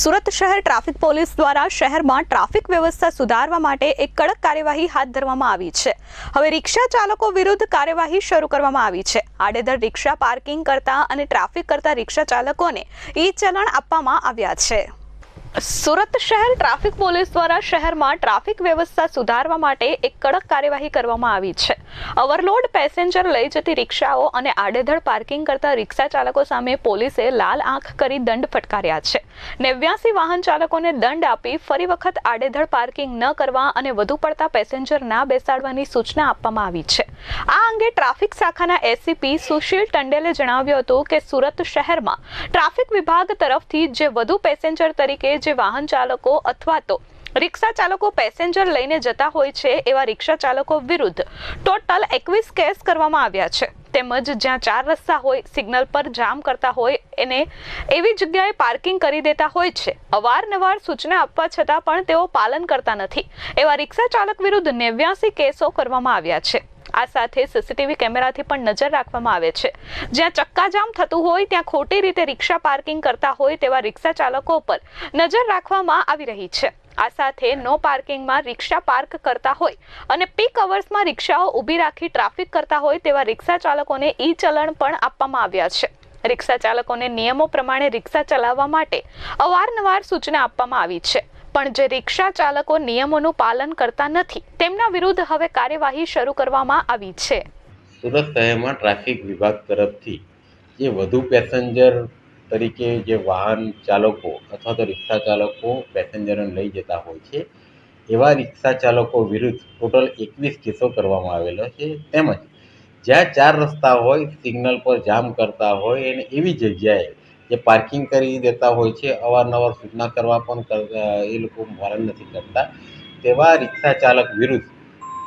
સુરત શહેર traffic police દ્વારા શહેરમાં ટ્રાફિક વ્યવસ્થા સુધારવા માટે એક કડક કાર્યવાહી હાથ ધરવામાં આવી છે. હવે રિક્ષા ચાલકો વિરુદ્ધ કાર્યવાહી શરૂ કરવામાં આવી છે. આડેધડ રિક્ષા પાર્કિંગ કરતા અને ટ્રાફિક કરતા રિક્ષા ચાલકોને ઈ ચલણ આપવામાં આવ્યા છે. સુરત શહેર ટ્રાફિક પોલીસ દ્વારા શહેરમાં ટ્રાફિક વ્યવસ્થા સુધારવા માટે એક કડક કાર્યવાહી કરવામાં આવી છે. ઓવરલોડ પેસેન્જર લઈ જતી રિક્ષાઓ અને આડેધડ પાર્કિંગ કરતા રિક્ષા ચાલકો સામે પોલીસે લાલ આંખ કરી દંડ ફટકાર્યા છે. નેવ્યાસી વાહન ચાલકોને દંડ આપી ફરી વખત આડેધડ પાર્કિંગ ન કરવા અને વધુ પડતા પેસેન્જર ના બેસાડવાની સૂચના આપવામાં આવી છે. આ અંગે ટ્રાફિક શાખાના એસીપી સુશીલ ટંડેલે જણાવ્યું હતું કે સુરત શહેરમાં ટ્રાફિક વિભાગ તરફથી જે વધુ પેસેન્જર તરીકે જે વાહન ચાલકો અથવા તો રિક્ષા ચાલકો પેસેન્જર લઈને જતા હોય છે, એવા રિક્ષા ચાલકો વિરુદ્ધ ટોટલ એકવીસ કેસ કરવામાં આવ્યા છે. તેમજ જ્યાં ચાર રસ્તા હોય, સિગ્નલ પર જામ કરતા હોય, એને એવી જગ્યાએ પાર્કિંગ કરી દેતા હોય છે. અવારનવાર સૂચના આપવા છતાં પણ તેઓ પાલન કરતા નથી. એવા રિક્ષા ચાલક વિરુદ્ધ નેવ્યાસી કેસો કરવામાં આવ્યા છે. આ સાથે સીસીટીવી કેમેરાથી પણ નજર રાખવામાં આવે છે. જ્યાં ચક્કાજામ થતું હોય, ત્યાં ખોટી રીતે રિક્ષા પાર્કિંગ કરતા હોય તેવા રિક્ષા ચાલકો પર નજર રાખવામાં આવી રહી છે. આ સાથે નો પાર્કિંગમાં રિક્ષા પાર્ક કરતા હોય અને પીક અવર્સમાં રિક્ષાઓ ઊભી રાખી ટ્રાફિક કરતા હોય તેવા રિક્ષા ચાલકોને ઈ ચલણ પણ આપવામાં આવ્યા છે. રિક્ષા ચાલકોને નિયમો પ્રમાણે રિક્ષા ચલાવવા માટે અવારનવાર સૂચના આપવામાં આવી છે. પણ જે રિક્ષા ચાલકો નિયમોનું પાલન કરતા નથી, તેમના વિરુદ્ધ હવે કાર્યવાહી શરૂ કરવામાં આવી છે. સુરત શહેરમાં ટ્રાફિક વિભાગ તરફથી જે વધુ પેસેન્જર તરીકે જે વાહન ચાલકો અથવા તો રિક્ષા ચાલકો પેસેન્જરોને લઈ જતા હોય છે, એવા રિક્ષા ચાલકો વિરુદ્ધ ટોટલ એકવીસ કેસો કરવામાં આવેલો છે. તેમજ જ્યાં ચાર રસ્તા હોય, સિગ્નલ પર જામ કરતા હોય અને એવી જગ્યાએ જે પાર્કિંગ કરી દેતા હોય છે, અવારનવાર સૂચના કરવા પણ એ લોકો પાલન નથી કરતા. તેવા રિક્ષા ચાલક વિરુદ્ધ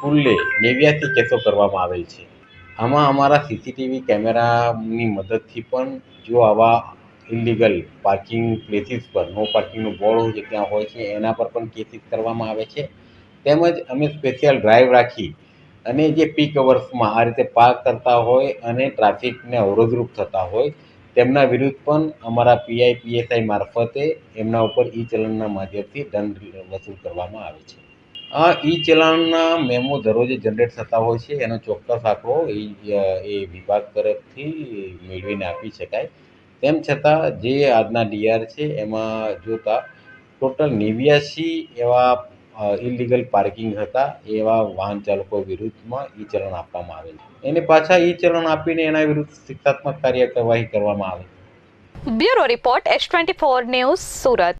કુલ્લે નેવ્યાસી કેસો કરવામાં આવેલ છે. આમાં અમારા સીસીટીવી કેમેરાની મદદથી પણ જો આવા ઇલીગલ પાર્કિંગ પ્લેસીસ પર નો પાર્કિંગનું બોર્ડ જે ત્યાં હોય છે, એના પર પણ કેસીસ કરવામાં આવે છે. તેમજ અમે સ્પેશિયલ ડ્રાઈવ રાખી અને જે પીક અવર્સમાં આ રીતે પાર્ક કરતા હોય અને ટ્રાફિકને અવરોધરૂપ થતા હોય તેમના વિરુદ્ધ પણ અમારા પીઆઈ પીએસઆઈ મારફતે એમના ઉપર ઈ ચલણના માધ્યમથી દંડ વસૂલ કરવામાં આવે છે. આ ઈ ચલણના મેમો દરરોજે જનરેટ થતા હોય છે. એનો ચોક્કસ આંકડો એ વિભાગ તરફથી મેળવીને આપી શકાય. તેમ છતાં જે આજના ડીઆર છે, એમાં જોતા ટોટલ નેવ્યાસી એવા ઇલીગલ પાર્કિંગ હતા, એવા વાહન ચાલકો વિરુદ્ધમાં ઈ ચલણ આપવામાં આવેલ છે. એને પાછા ઈ ચલણ આપીને એના વિરુદ્ધ શિક્ષાત્મક કાર્યવાહી કરવામાં આવે bureau report S twenty four news Surat.